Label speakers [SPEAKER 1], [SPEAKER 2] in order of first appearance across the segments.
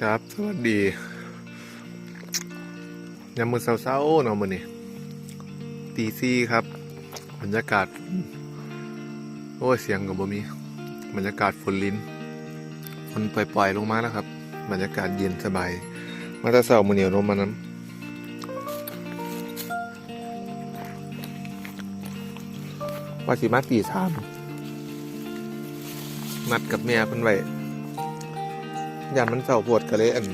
[SPEAKER 1] ครับ สวัสดียามมือเศร้าๆเนาะมือนี้ตีซี่ครับ บรรยากาศ โอ้ย เสียงก็บ่มี บรรยากาศฝนลิ้นฝนปล่อยๆลงมาแล้วครับ บรรยากาศเย็นสบาย มาต่เช้ามื้อนี้ลมมานั้นว่าสิมาตีสามนัดกับแม่เพิ่นไว้ ยามมันเศร้าปวดก็เลยอัน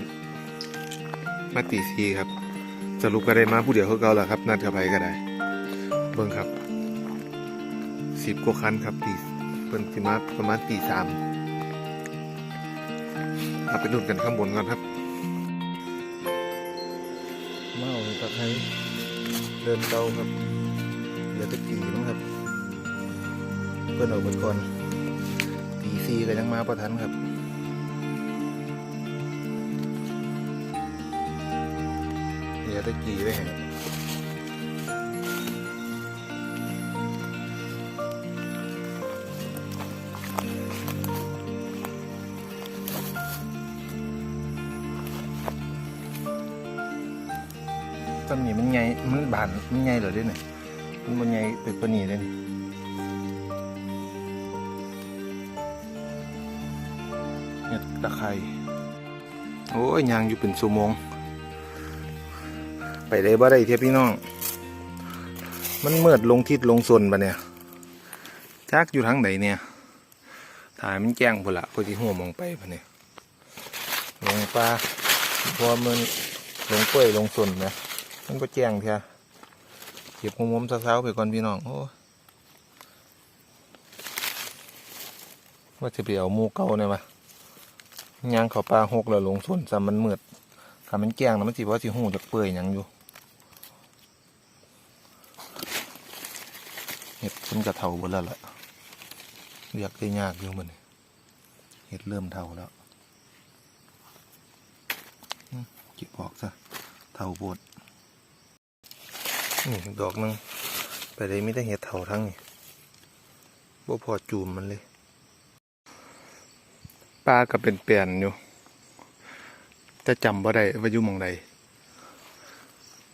[SPEAKER 1] มาตีซีครับสรุปก็ได้มาผู้เดียวเขาเก่าแหละครับ นัดกับไปก็ได้ เบิ่งครับสิบกว่าคันครับตีเพิ่นสิมาประมาณตีสามเอาไปดูกันข้างบนก่อนครับเมาตะไคร้เดินเตาครับเหลือตะกี่มั้งครับเพิ่อนเอาหมดก่อนตีซีก็ยังมาประทันครับ เหลือแตะกี้ไว้ให้ต้นนี้มันไงมันบานมันไงเหรอเด้เนี่ยมันมันไงเป็นปนีเลยนี่เห็ดตะไคร้โอ้ยยางอยู่เป็นชั่วโมง ไปได้บ่ได้เทียพี่น้อง มันเมืดลงทิศลงส่วนปะเนี่ยจักอยู่ทางไหนเนี่ย ถ่ายมันแจ้งพุ่นละพอที่หัวมองไปปะเนี่ยลงปลาพอมันลงกล้วยลงส่วนนะมันก็แจ้งเพียเก็บมุมๆเช้าๆไปก่อนพี่น้องโอ้ว่าจะไปเอาหมูเก่าเนี่ยมายางเขาปลาหกแล้วลงส่วนซ้ำมันมืดถ้ามันแกล้งนะมันสิว่าสิหูจะเปื่อยยังอยู่ เห็ดมันกระเทาหมดแล้วล่ะเรียกได้ยากอยู่มันเห็ดเริ่มเทาแล้วเก็บออกซะเทาปวดนี่ดอกนึงไปเลยไม่ได้เห็ดเทาทั้งนี่บ่พอจูมมันเลยปลาก็เป็นเปลี่ยนอยู่จะจำบ่ได้ว่าอยู่มองใด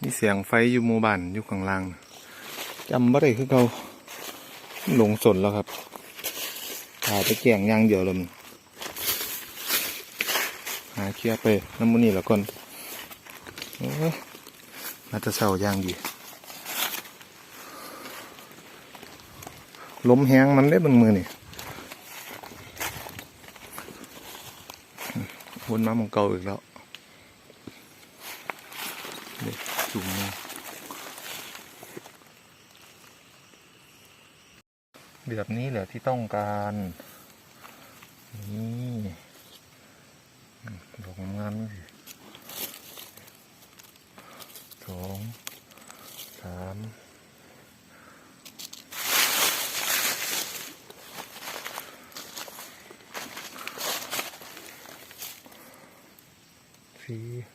[SPEAKER 1] มีเสียงไฟอยู่หมู่บ้านอยู่ข้างล่างจำบ่ได้คือเขา ลงสนแล้วครับถ่ายไปแก่งย่างเดียวเลยมันหาเคลียไปน้ำมันนี่แล้วก่อนอ้ยน่าจะเศร้าย่างดีลมแห้งมันได้บางมือนี่วนมาหมองเก่าอีกแล้ว เด็กจุ่มเนี่ย แบบนี้เหรอที่ต้องการนี่อืมดอกงามๆนี่สิสองสามสี่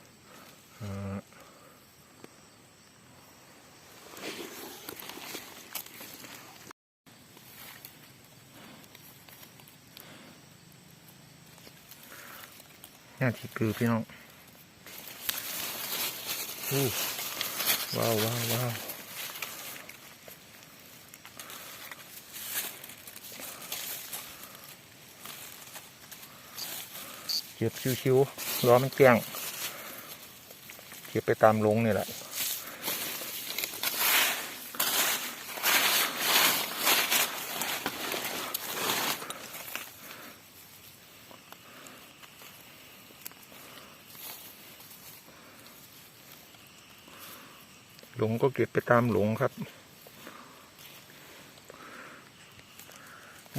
[SPEAKER 1] หน้าที่คือพี่น้องอู้ว้าวว้าวว้าวเก็บชิวๆล้อมันเกลี้ยงเก็บไปตามลงนี่แหละ หลงก็เก็บไปตามหลงครับ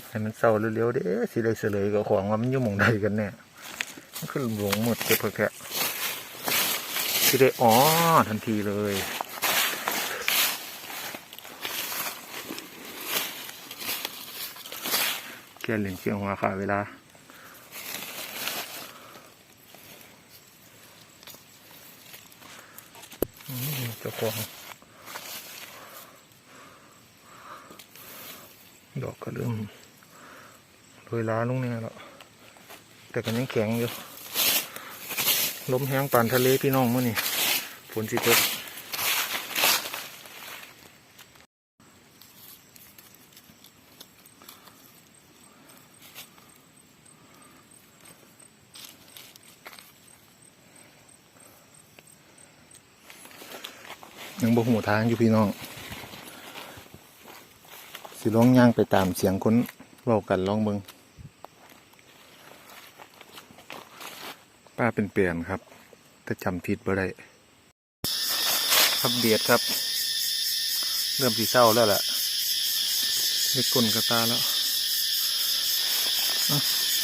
[SPEAKER 1] ให้มันเศร้าเร็วๆเด้สิได้เสลยกับของว่ามันยู่หมองใดกันแน่มันคือหลงหมดเก็บเพลแค่สิได้อ๋อทันทีเลยแค่เหรียญเชียงหัวขาเวลา เจ้าของดอกก็เริ่มโดยล้าลงเนี่ยแล้วแต่ก็ยังแข็งอยู่ล้มแห้งปานทะเลพี่น้องมื่อนี่ฝนสิตก ยังบ่หูทางอยู่พี่น้อง สิลองย่างไปตามเสียงคนเว้ากันลองเบิงป้าเป็นเปลี่ยนครับถ้าจำผิดบ่ได้ครับเดียดครับ เริ่มสีเศร้าแล้วล่ะเล็กลนกระตาแล้ว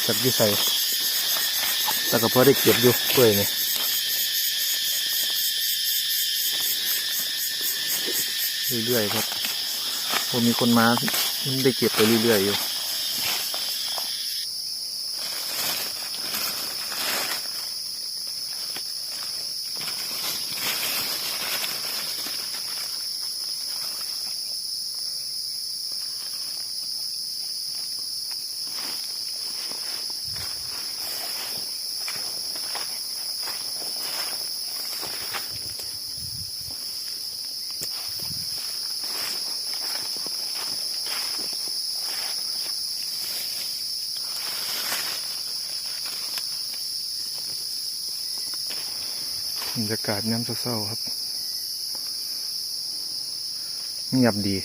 [SPEAKER 1] จับยี่ใส่แต่ก็พอได้เก็บอยู่เปื่อยนี่ เรื่อยๆครับพอมีคนมามันได้เก็บไปเรื่อยๆอยู่ บรรยากาศน้ำเศร้าๆครับ เงียบดี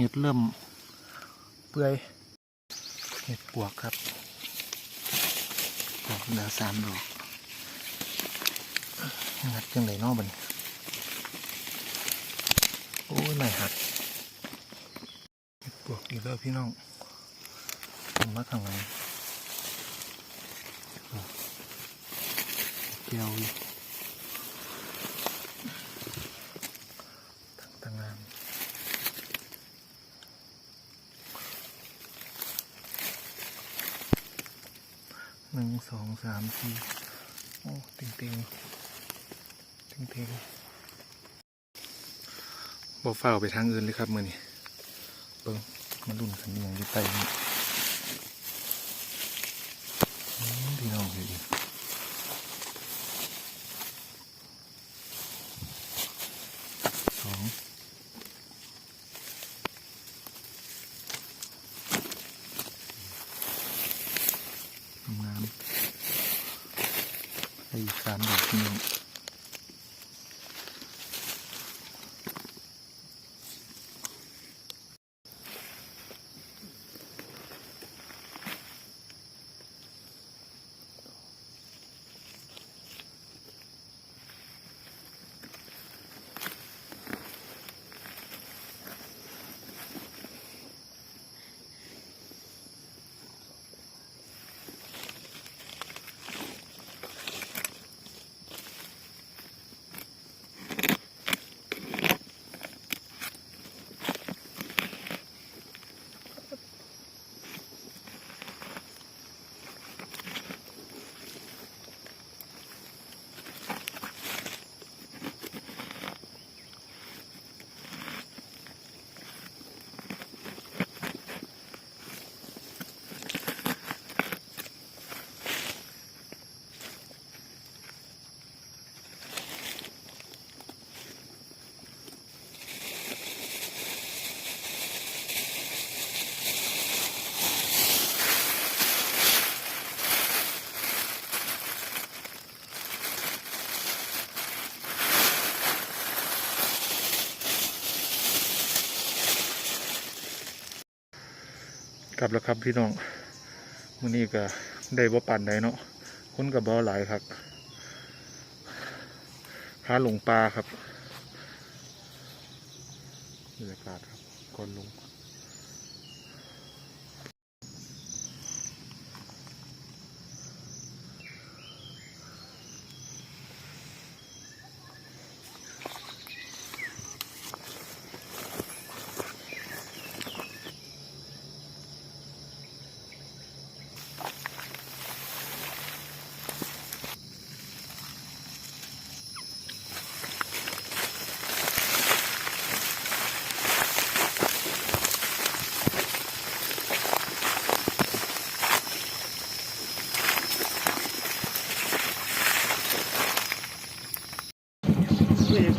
[SPEAKER 1] ห็ดเริ่มเปื่อยเห็ดปวกครับปวกเหลือสามดอกงัดจังไดเนอกบันโอ้ยไม่หักเห็ดปวกอีกแล้วพี่น้องผมมาข้างในเกี่ยวอยู่ตั้งงาน ห นึ่งสองสามสี่โอ้เต็งเต็งเต็งเต็งบอกฝ้าไปทางอื่นเลยครับมื่อนี้เบิ้งมันรุ่นกันอย่างอยู่ใต้นี่พี่น้องเห็นดิสองามๆไอ้สามดอกพี่น้ กลับแล้วครับพี่น้องมื้อนี้ก็ได้บ่ปานได้เนาะคนกับบอหลายครับพาหลงปลาครับบรรยากาศครับก่อนลง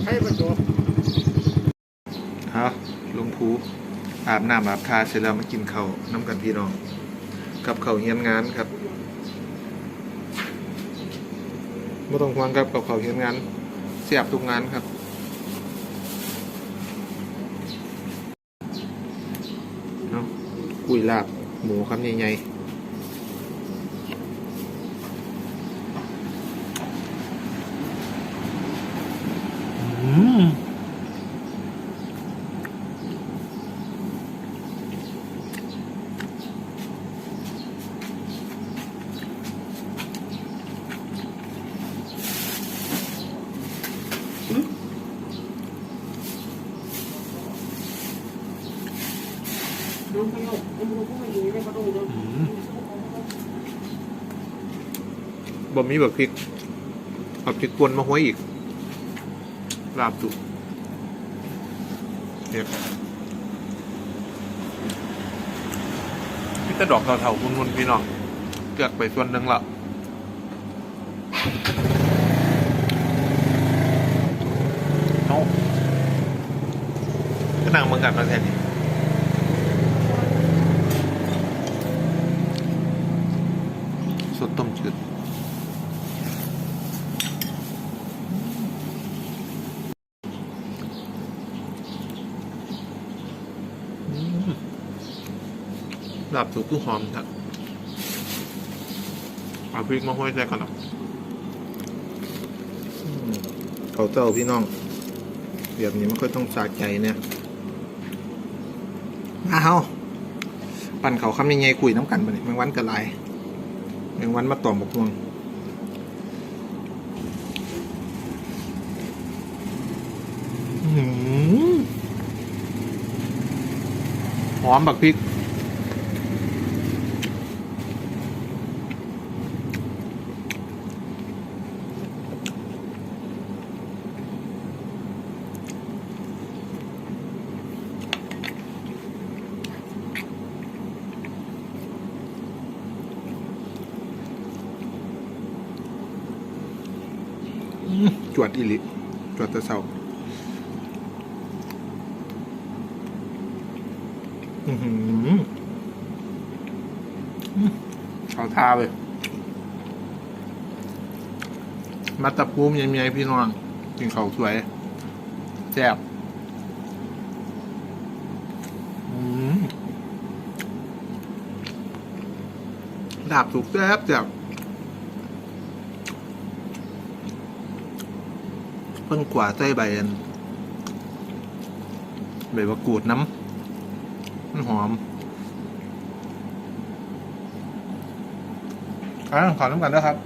[SPEAKER 2] ให้ประจบ
[SPEAKER 1] เอาลงภู อาบน้ำอาบทาเสร็จแล้วมากินข้าวน้ำกันพี่น้อง กับข้าวเฮียนงานครับไม่ต้องห่วงครับกับข้าวเฮียนงานเสียบทุกงานครับเนากุยลาบหมูคำใหญ่ๆ บ่มีแบบพริกเอาพริกป่นมาห้วยอีกลาบสุกเห็ดพี่ตะดอกเถาๆมุนๆพี่น้องเกือกไปส่วนหนึ่งละเอาก็นั่งเมืองกันมาแทนนี่สดต้มจืด ลาบสุกคือหอมครับเอาพริกมาห้อยใส่ก่อนหรอเขาเจ้าพี่น้อง แบบนี้มันก็ต้องสาใจเนี่ยมาเฮาปั่นเขาคำยังไงคุยน้ำกันไปเนี่ยแมงวันกระไรแมงวันมาต่อมบกม่วงหอหอมบักพริก จวดอีหลิจวดแตะเสาอือหืออื้อเอาท่าไปมาตะปูมยังมีพี่น้องกินเขาวสวยแซ่บอืมดาบสุกแซ่บแซ่บ พิ่งกว่าใส่ใบใบมะกรูดน้ำมันหอมอะขอน้ำกันด้วยครับ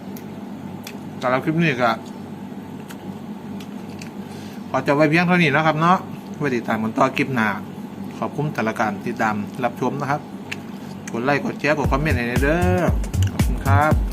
[SPEAKER 1] สำหรับคลิปนี้ก็ขอจบไว้เพียงเท่านี้นะครับเนาะไว้ติดตามกันต่อคลิปหน้า ขอบคุณสารการติดตามรับชมนะครับ กดไลค์กดแชร์กดคอมเมนต์ให้หน่อยเด้อ ขอบคุณครับ